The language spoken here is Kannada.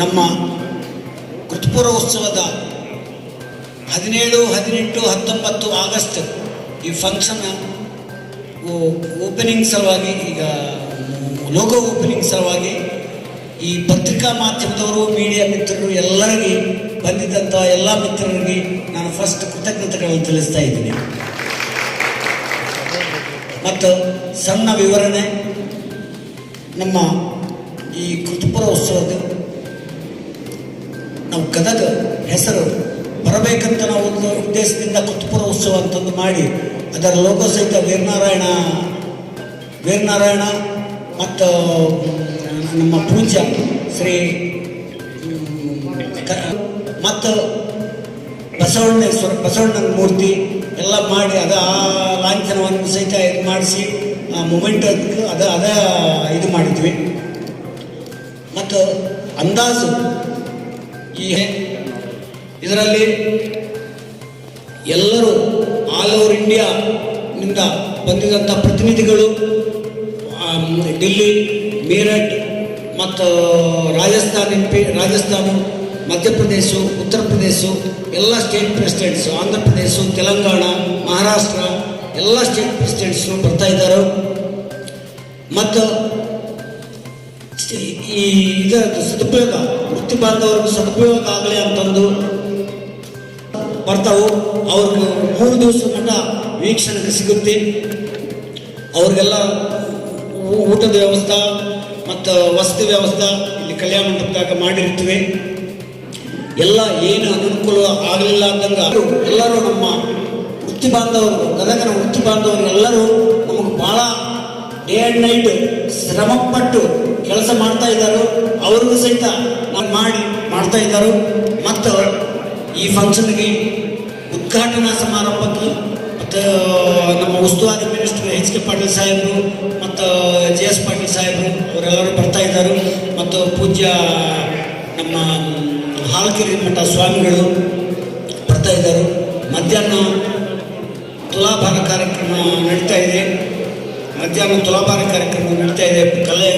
ನಮ್ಮ ಕೃತಪುರೋತ್ಸವದ ಹದಿನೇಳು, ಹದಿನೆಂಟು, ಹತ್ತೊಂಬತ್ತು ಆಗಸ್ಟ್ ಈ ಫಂಕ್ಷನ್ ಓಪನಿಂಗ್ ಸಲುವಾಗಿ ಈಗ ಲೋಗೋ ಓಪನಿಂಗ್ ಸಲುವಾಗಿ ಈ ಪತ್ರಿಕಾ ಮಾಧ್ಯಮದವರು ಮೀಡಿಯಾ ಮಿತ್ರರು ಎಲ್ಲರಿಗೆ ಬಂದಿದ್ದಂಥ ಎಲ್ಲ ಮಿತ್ರರಿಗೆ ನಾನು ಫಸ್ಟ್ ಕೃತಜ್ಞತೆಗಳನ್ನು ತಿಳಿಸ್ತಾ ಇದ್ದೀನಿ. ಮತ್ತು ಸಣ್ಣ ವಿವರಣೆ, ನಮ್ಮ ಈ ಕೃತಪುರೋತ್ಸವದ ನಾವು ಗದಗ ಹೆಸರು ಬರಬೇಕಂತ ನಾವು ಒಂದು ಉದ್ದೇಶದಿಂದ ಕುತ್ಪುರ ಉತ್ಸವ ಅಂತಂದು ಮಾಡಿ, ಅದರ ಲೋಗೋ ಸಹಿತ ವೀರನಾರಾಯಣ ವೀರನಾರಾಯಣ ಮತ್ತು ನಮ್ಮ ಪೂಜ್ಯ ಶ್ರೀ ಮತ್ತು ಬಸವಣ್ಣೇಶ್ವರ ಬಸವಣ್ಣನ ಮೂರ್ತಿ ಎಲ್ಲ ಮಾಡಿ ಅದ ಆ ಲಾಂಛನವನ್ನು ಸಹಿತ ಇದು ಮಾಡಿಸಿ, ಆ ಮೂಮೆಂಟ್ ಅದ ಅದ ಇದು ಮಾಡಿದ್ವಿ. ಮತ್ತು ಅಂದಾಜು ಈ ಇದರಲ್ಲಿ ಎಲ್ಲರೂ ಆಲ್ ಓವರ್ ಇಂಡಿಯಾನಿಂದ ಬಂದಿದಂಥ ಪ್ರತಿನಿಧಿಗಳು ಡೆಲ್ಲಿ ಮೀರಟ್ ಮತ್ತು ರಾಜಸ್ಥಾನ ಎಂ ಪಿ, ರಾಜಸ್ಥಾನ, ಮಧ್ಯಪ್ರದೇಶ, ಉತ್ತರ ಪ್ರದೇಶ, ಎಲ್ಲ ಸ್ಟೇಟ್ ಪ್ರೆಸಿಡೆಂಟ್ಸು ಆಂಧ್ರ ಪ್ರದೇಶ, ತೆಲಂಗಾಣ, ಮಹಾರಾಷ್ಟ್ರ, ಎಲ್ಲ ಸ್ಟೇಟ್ ಪ್ರೆಸಿಡೆಂಟ್ಸು ಬರ್ತಾ ಇದ್ದಾರೆ. ಮತ್ತು ಈ ಇದರ ಸದುಪಯೋಗ ವೃತ್ತಿ ಬಾಂಧವರಿಗೆ ಸದುಪಯೋಗ ಆಗಲಿ ಅಂತಂದು ಬರ್ತಾವು ಅವ್ರಿಗೆ ಮೂರು ದಿವಸ ಮಟ್ಟ ವೀಕ್ಷಣೆಗೆ ಸಿಗುತ್ತೆ. ಅವ್ರಿಗೆಲ್ಲ ಊಟದ ವ್ಯವಸ್ಥೆ ಮತ್ತು ವಸತಿ ವ್ಯವಸ್ಥೆ ಇಲ್ಲಿ ಕಲ್ಯಾಣ ಮಂಟಪದಾಗ ಮಾಡಿರ್ತೀವಿ. ಎಲ್ಲ ಏನು ಅನುಕೂಲ ಆಗಲಿಲ್ಲ ಅಂದಂಗ ಎಲ್ಲರೂ ನಮ್ಮ ವೃತ್ತಿ ಬಾಂಧವರು ಗದಗನ ವೃತ್ತಿ ಬಾಂಧವರು ಎಲ್ಲರೂ ನಮಗೆ ಭಾಳ ಡೇ ಆ್ಯಂಡ್ ನೈಟ್ ಶ್ರಮಪಟ್ಟು ಕೆಲಸ ಮಾಡ್ತಾ ಇದ್ದಾರೆ ಅವ್ರಿಗೂ ಸಹಿತ ನಾವು ಮಾಡಿ ಮಾಡ್ತಾ ಇದ್ದಾರೆ ಮತ್ತು ಈ ಫಂಕ್ಷನ್ಗೆ ಉದ್ಘಾಟನಾ ಸಮಾರಂಭಕ್ಕೆ ಮತ್ತು ನಮ್ಮ ಉಸ್ತುವಾರಿ ಮಿನಿಸ್ಟರ್ ಎಚ್ ಕೆ ಪಾಟೀಲ್ ಸಾಹೇಬರು ಮತ್ತು ಜೆ ಎಸ್ ಪಾಟೀಲ್ ಸಾಹೇಬರು ಅವರೆಲ್ಲರೂ ಬರ್ತಾ ಇದ್ದಾರೆ. ಮತ್ತು ಪೂಜ್ಯ ನಮ್ಮ ಹಾಲಗಿರಿ ಮಠ ಸ್ವಾಮಿಗಳು ಬರ್ತಾ ಇದ್ದಾರೆ. ಮಧ್ಯಾಹ್ನ ತುಲಾಭಾರ ಕಾರ್ಯಕ್ರಮ ನಡೀತಾ ಇದೆ. ಮಧ್ಯಾಹ್ನ ತುಲಾಭಾರ ಕಾರ್ಯಕ್ರಮ ನಡೀತಾ ಇದೆ. ಕಲೆ